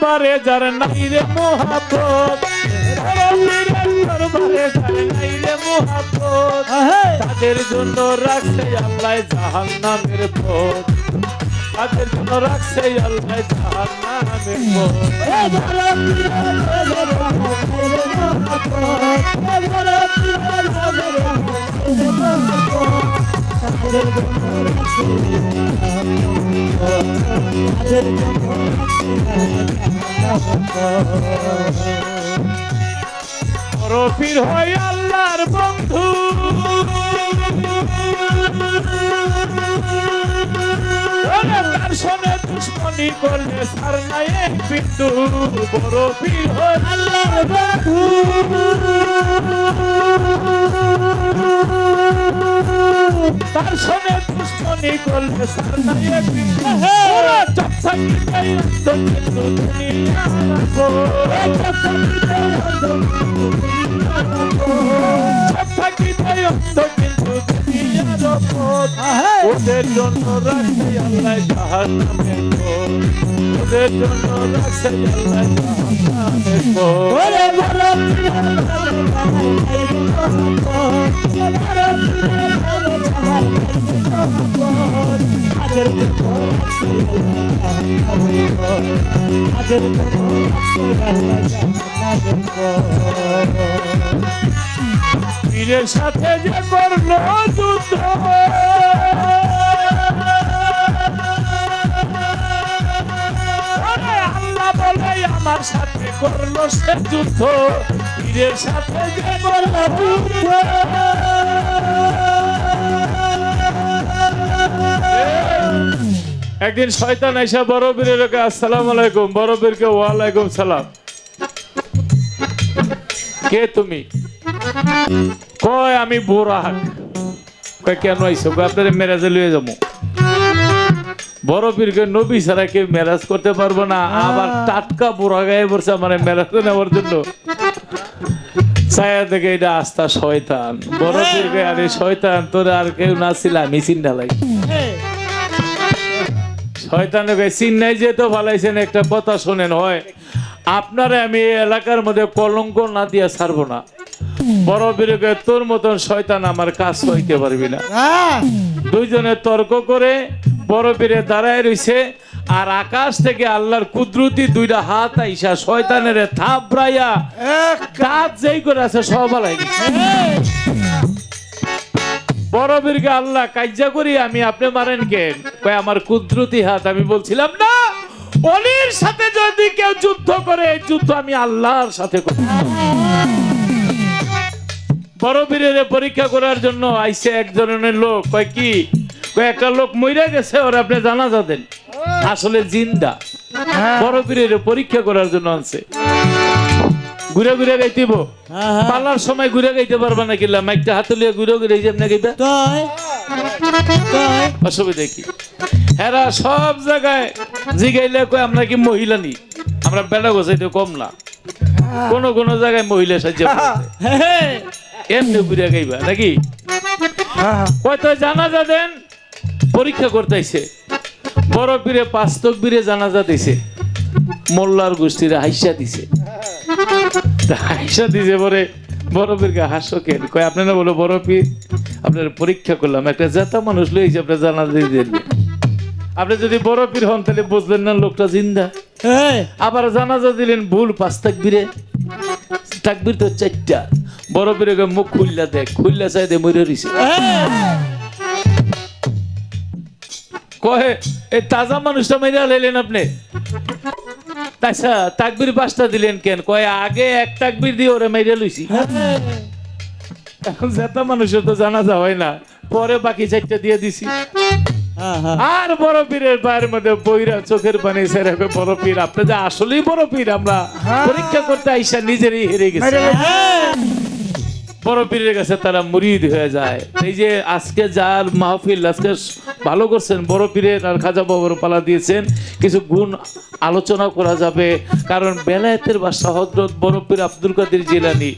দরবারে যার নাই রে মোহাব্বত বড় দরবারে যার নাই রে মোহাব্বত তাদের জন্য রাখছে আল্লাহ জাহান নামের পথ। তাদের জন্য রাখছে আল্লাহ জাহান নামের পথ বড় পীর হয় আল্লাহর বন্ধু। তার সনে দুশ্মনী করলে সার নাই বিন্দু। বড় হয় আল্লাহর বন্ধু। তার সনে দুশ্মনী করলে ওদের জন্য রাখছে আল্লাহ পথ ওদের জন্য রাখছে আল্লাহ পথ পীরের সাথে যে করল যুদ্ধ। আল্লাহ বলে, আমার সাথে করল সে যুদ্ধ। পীরের সাথে যে করল যুদ্ধ। একদিন শয়তান বড় বীরের কাছে, আসসালাম আলাইকুম বড় বীরকে ওয়ালাইকুম সালাম। কে তুমি? কয়, আমি বোরাক। কয়, কেন আইসো কয় আপনাদের মেরাজে লয়ে যাব। বড় পীরকে নবী ছাড়া কেউ মেরাজ করতে পারব না। আবার টাটকা বোরা গায়ে পড়ছে আমার মেরাজে নেওয়ার জন্য। ছায়া থেকে এটা আস্থা শয়তান। বড় পীরকে আরে শয়তান, তোর আর কেউ না ছিল, আমি চিন্তা লাগে। শয়তানকে চিন্নাই যে তো ভালাইছেন একটা কথা শোনেন হয়। আপনারে আমি এলাকার মধ্যে কলঙ্ক না দিয়ে ছাড়বো না। বড় বিরোগে তোর মতন শয়তান আমার কাজ হইতে পারবি না। দুইজনে তর্ক করে বড় বীরে দাঁড়ায় রইছে আর আকাশ থেকে আল্লাহর কুদরতি দুইটা হাত আইসা শয়তানের থাপড়াইয়া কাজ যেই করে আছে সব আলাই। বড় বীরকে আল্লাহ কাজ্জা করি আমি আপনি মারেন কয় আমার কুদরতি হাত আমি বলছিলাম না অলির সাথে যদি কেউ যুদ্ধ করে এই যুদ্ধ আমি আল্লাহর সাথে করি। বড় বীরের পরীক্ষা করার জন্য আইসে এক ধরনের লোক কয় কি? কয় একটা লোক মইরা গেছে ওর আপনি জানা দেন। আসলে জিন্দা। বড় বীরের পরীক্ষা করার জন্য আনছে। ঘুরে ঘুরে গাইতেব। পালার সময় ঘুরে গাইতে পারবা না কিলা মাইকটা হাতে লিয়ে ঘুরে ঘুরে যেমন গাইবা অসুবিধা কি? হেরা সব জায়গায় জিগাইলে কয় আমরা কি মহিলা নি? আমরা বেড়া গোছাইতে কম না। কোন কোন জায়গায় মহিলা সাহায্য এমনি ঘুরে গাইবা নাকি? কয় হয়তো জানাজা দেন পরীক্ষা করতেছে বড় পীরে পাস্তক বীরে জানাজা দিছে। মোল্লার গোষ্ঠীরা হাইসা দিছে। হাইসা দিছে পরে বড় পীরকে হাস্য কেন? কয় আপনারা বলো পীর আপনার পরীক্ষা করলাম একটা জেতা মানুষ লইছে আপনার জানাজা দিয়ে দিলেন আপনি যদি বড় পীর হন তাহলে বুঝলেন না লোকটা জিন্দা। আবার জানাজা দিলেন ভুল পাঁচ তাকবিরে। তাকবির তো চারটা। বড় পীরে কয়, মুখ খুললা দেখ খুললা চাই দে মরে রইছে। কহে এই তাজা মানুষটা মেরে লাইলেন আপনি। আচ্ছা তাকবির পাঁচটা দিলেন কেন? কয় আগে এক তাকবির দিয়ে ওরে মেরে লইছি। এখন জেতা মানুষের তো জানা হয় না। পরে বাকি চারটা দিয়ে দিছি। আর বড় পীরের পায়ের মধ্যে বইরা চোখের পানি সেরে বড় পীর। আপনি যে আসলেই বড় পীর আমরা পরীক্ষা করতে আইসা নিজেরই হেরে গেছে। বড় পীরের কাছে তারা মুরিদ হয়ে যায়। এই যে আজকে যার মাহফিল আজকে ভালো করছেন বড় পীরের আর খাজা বাবার পালা দিয়েছেন কিছু গুণ আলোচনা করা যাবে। কারণ বেলায়েতের বাসা হজরত বড় পীর আব্দুল কাদের জিলানি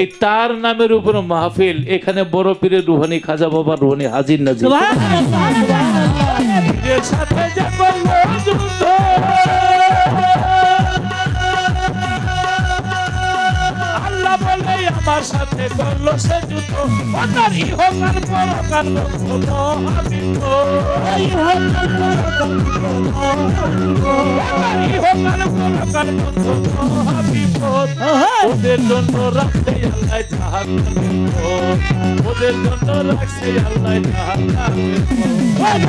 এই তার নামের উপর মাহফিল এখানে বড় পীরের রুহানি খাজা বাবার রুহানি হাজির নাজির সাথে আমার সাথে করল সে যুদ্ধ ওনার ইহকাল পরকাল মহাবিদ্ধ ওনার ইহকাল পরকাল মহাবিপদ ওদের জন্য রাখছে আল্লাহ পথ। ওদের জন্য রাখছে আল্লাহ পথ।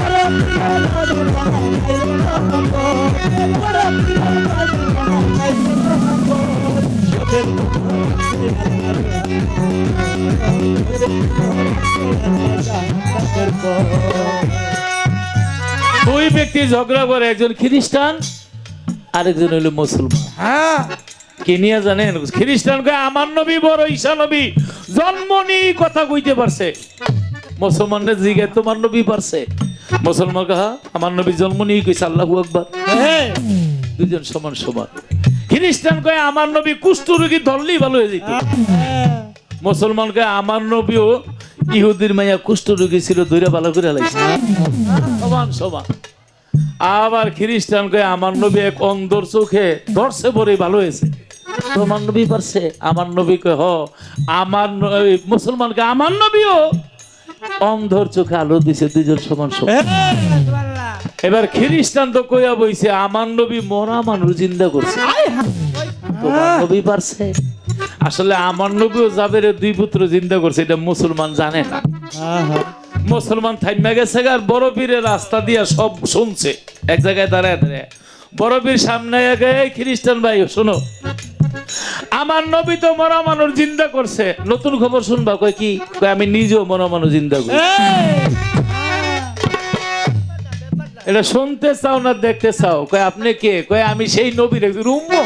দুই ব্যক্তি ঝগড়া করে একজন খ্রিস্টান আরেকজন হইল মুসলমান। হ্যাঁ। কি নিয়ে জানেন? খ্রিস্টান কয় আমার নবী বড় ঈশা নবী জন্ম নিয়ে কথা কইতে পারছে। মুসলমানদের জিগে তোমার নবী পারছে। মুসলমান কাহা আমার নবী জন্ম নিয়ে কইছে আল্লাহু আকবার। হ্যাঁ। দুজন সমান সমান। খ্রিস্টান কয় আমার নবী কুষ্ঠ রোগী ধরলেই ভালো হয়ে যেত। মুসলমান কয় আমার নবীও ইহুদির মাইয়া কুষ্ঠ রোগী ছিল, দৈরা ভালো করে লাগছে সমান সমান। আবার খ্রিস্টান কয় আমার নবী এক অন্ধর চোখে ধরছে পরে ভালো হয়েছে। তোমার নবী পারছে আমার নবী কয় হ, আমার মুসলমানকে আমার নবীও অন্ধর চোখে আলো দিছে দুজন সমান সমান। এবার খ্রিস্টান তো কইয়া বইছে আমার নবী মরা মানুষ জিন্দা করছে। নবী পারছে। আসলে আমার নবীও জাবের দুই পুত্র জিন্দা করছে এটা মুসলমান জানে না। মুসলমান থাইমা গেছে আর বড় পীরের রাস্তা দিয়া সব শুনছে। এক জায়গায় দাঁড়ায় দাঁড়ায়। বড় পীর সামনে আগে "এই খ্রিস্টান ভাই শোনো। আমার নবী তো মরা মানুষ জিন্দা করছে। নতুন খবর শুনবা কয় কি? কয় আমি নিজেও মরা মানুষ জিন্দা করি। এটা শুনতে চাও না দেখতে চাও? কয়, আপনি কে? কয়, আমি সেই নবীর একজন উম্মত।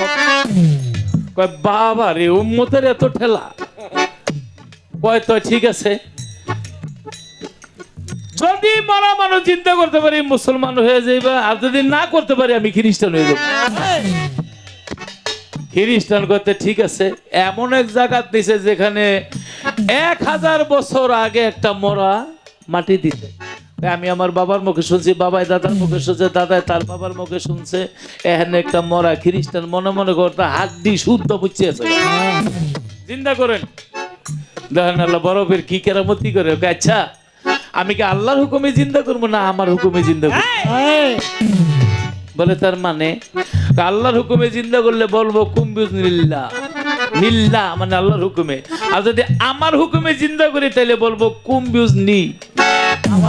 কয়, বাবা রে, উম্মতের এত ঠেলা। কয়, তো ঠিক আছে। যদি মরা মানুষ চিন্তা করতে পারি, মুসলমান হয়ে যাইবা। আর যদি না করতে পারি, আমি খ্রিস্টান হয়ে যাব। খ্রিস্টান করতে ঠিক আছে। এমন এক জায়গা দিছে যেখানে এক হাজার বছর আগে একটা মরা মাটি দিতে। আমি আমার বাবার মুখে শুনছি বাবাই দাদার মুখে শুনছে দাদাই তার বাবার মুখে শুনছে। এখানে একটা মরা খ্রিস্টান মনে মনে করতে হাড্ডি শুদ্ধ বুঝছে চিন্তা করেন। দেখেন আল্লাহ বরফের কি কেরামতি করে। ওকে, আচ্ছা আমি কি আল্লাহর হুকুমে চিন্তা করব না আমার হুকুমে চিন্তা করব? বলে তার মানে আল্লাহর হুকুমে জিন্দা করলে বলব কুম্বিজ নিল্লা। নিল্লা মানে আল্লাহর হুকুমে। আর যদি আমার হুকুমে জিন্দা করি তাহলে বলব কুম্বিউজ নি।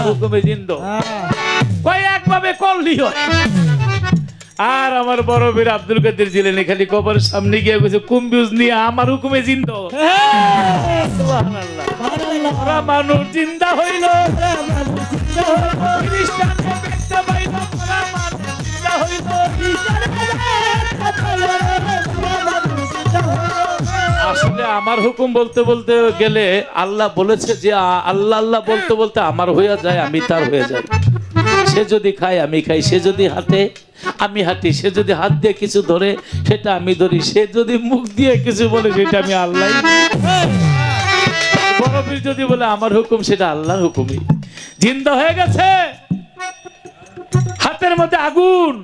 হুকুমে জিন্দ। কয় একভাবে করলি হয়? আর আমার বড় বীর আব্দুল কাদের জিলেনি খালি কবরের সামনে গিয়ে কইছে কুম্বিউজ নিয়ে আমার হুকুমে জিন্দ। মানুষ জিন্দা হইল। খ্রিস্টান আমার হুকুম বলতে বলতে গেলে আল্লাহ বলেছে যে আল্লাহ আল্লাহ বলতে বলতে আমার হয়ে যায়, আমি তার হয়ে যাই। সে যদি খায়, আমি খাই। সে যদি হাতে আমি হাঁটি। সে যদি হাত দিয়ে কিছু ধরে, সেটা আমি ধরি। সে যদি মুখ দিয়ে কিছু বলে, সেটা আমি আল্লাহ বড়বীর যদি বলে, আমার হুকুম, সেটা আল্লাহর হুকুমই। জিন্দা হয়ে গেছে। হাতের মধ্যে আগুন।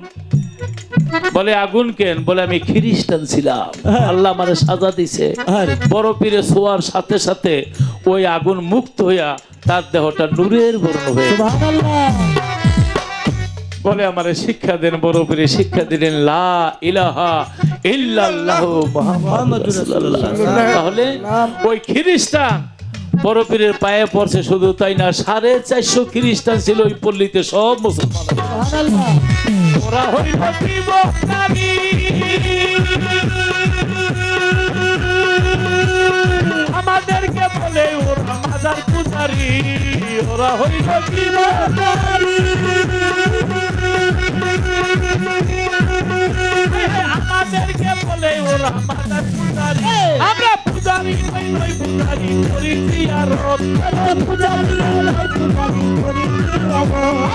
বলে আগুন কেন? বলে আমি খ্রিস্টান ছিলাম। আল্লাহ আমার সাজা দিছে। বড় পীরে শোয়ার সাথে সাথে ওই আগুন মুক্ত হইয়া তার দেহটা নূরের বর্ণ হয়ে বলে আমার শিক্ষা দেন বড় পীরে শিক্ষা দিলেন লা ইলাহা ইল্লাল্লাহ মুহাম্মাদুর রাসূলুল্লাহ। তাহলে ওই খ্রিস্টান বড় পীরের পায়ে পড়ছে শুধু তাই না সাড়ে চারশো খ্রিস্টান ছিল ওই পল্লীতে সব মুসলমান। ওরা হইল বিবক্তানি। আমাদেরকে বলে ওরা মাজার পূজারি, ওরা হইল বিবক্তানি। আমাদেরকে বলে ওরা মাজার পূজারি, আমরা পূজারি নই নই পূজারি করি আর পূজারি আমরা পূজারি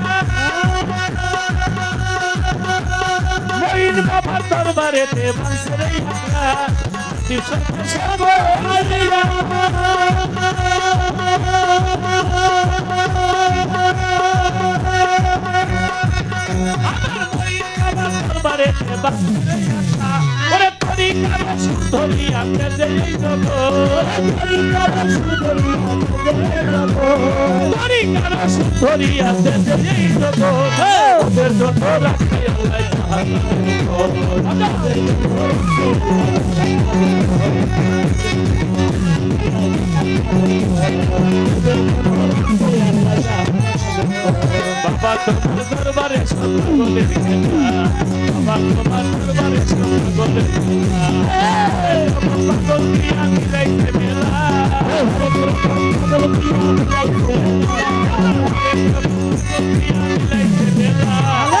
এই বাবার লতিফ সরকার সকল ভাইরা আমার মঈন বাবার দরবারেতে মানুষের এই আপনার যে এই জগৎ তরিকার সুন্দরী তরিকার সুন্দরী আছে যে এই জগৎ ওদের জন্য রাখে আল্লাহ বাবা তোমার দরবারে সত্য বলে বাবা তোমার দরবারে সত্য বলে আমি রাইতে কি আমি রাইতে বলে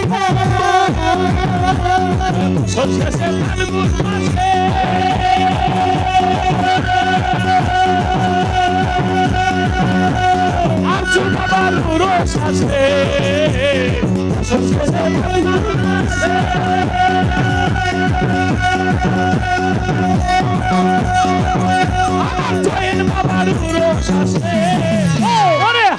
সবশেষে ফাল্গুন মাসে আরজু বাবার উরস আসে সবশেষে ফাল্গুন মাসে আমার জয়েন বাবার আসে ওরে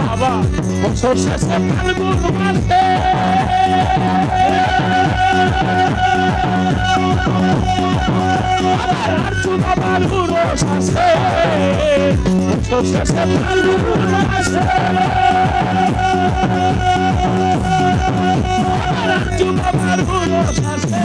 বাবা বছর শেষে ফাল্গুন মাসে আবার আরজু বাবার উরস আসে বছর শেষে ফাল্গুন মাসে আবার আরজু বাবার উরস আসে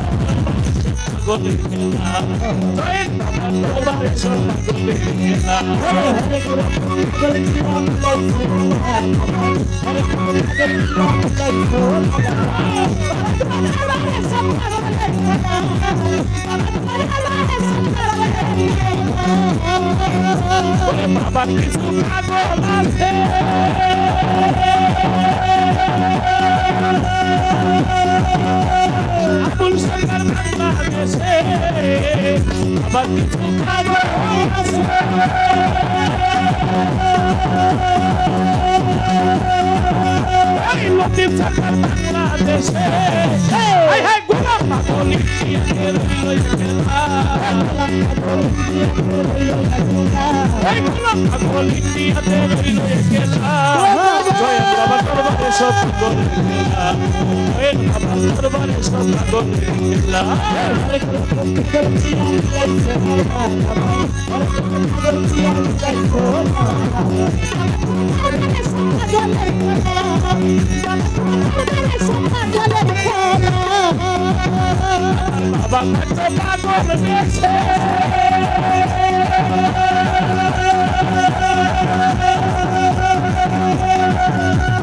ওরে বাবা কিছু পাগল আছে আবুল সরকার বাংলাদেশে আবার কিছু সরকার বাংলাদেশে গোলাম এই গোলাম পাগল জয়েন বাবা দরবারে সব একলা জয়েন বাবা দরবারে সব একলা বাবা পাগল গেছে পাগল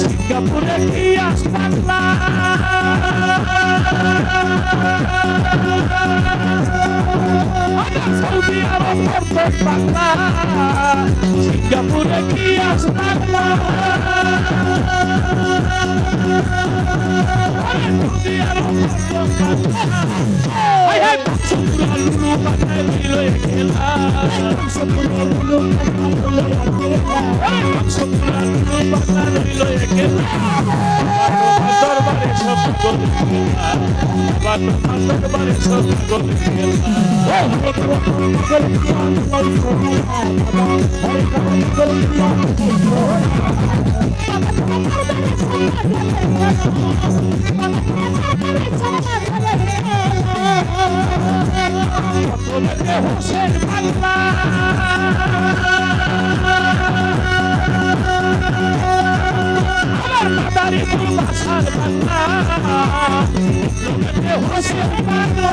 সিঙ্গাপুরে কি আসপাগলা সৌদি আরব করতে পাগলা সিঙ্গাপুরে কি আসপাগলা সৌদি আরব হাই হাই সুপুরা লুলু পাঠায় দিল খেলা সুপুরা লুলু পাঠায় দিল খেলা দরবারে সব গলে দরবারে সব গলে হোসেন বাংলা আমার মাদারি বাসার বাংলা হোসেন বাংলা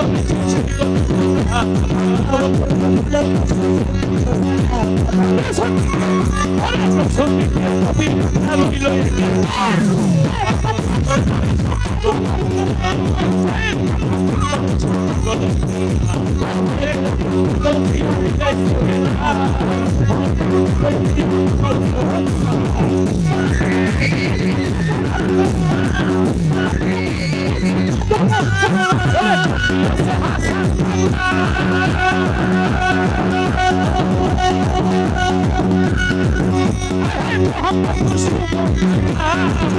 Oh! Ah! محمد رسول الله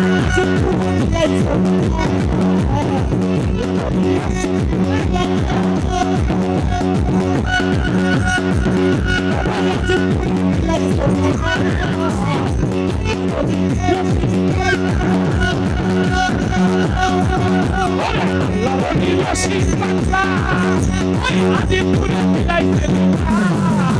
ওরে সিঞ্চলে সঙ্গে আপনি সোহেল ওরে নকশিকে কবির বাংলা রইল হাজার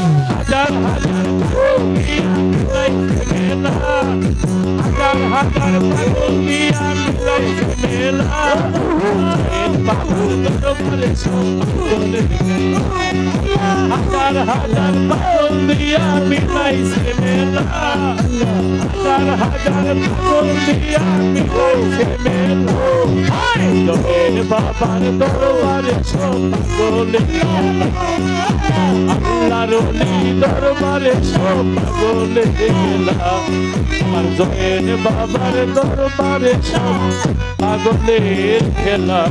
হাজার হাজার পাগল দিয়া মিলাইছে মেলা পাগল দরবারে পাগল হাজার হাজার পাগল দিয়া মিলাইছে মেলা হাজার হাজার পাগল দিয়া মিলাইছে মেলা বাবার দরবারে সব পাগল আল্লাহর দরবারে সব পাগল গেলা আমার জয়ের বাবার দরবারে পাগলের খেলা।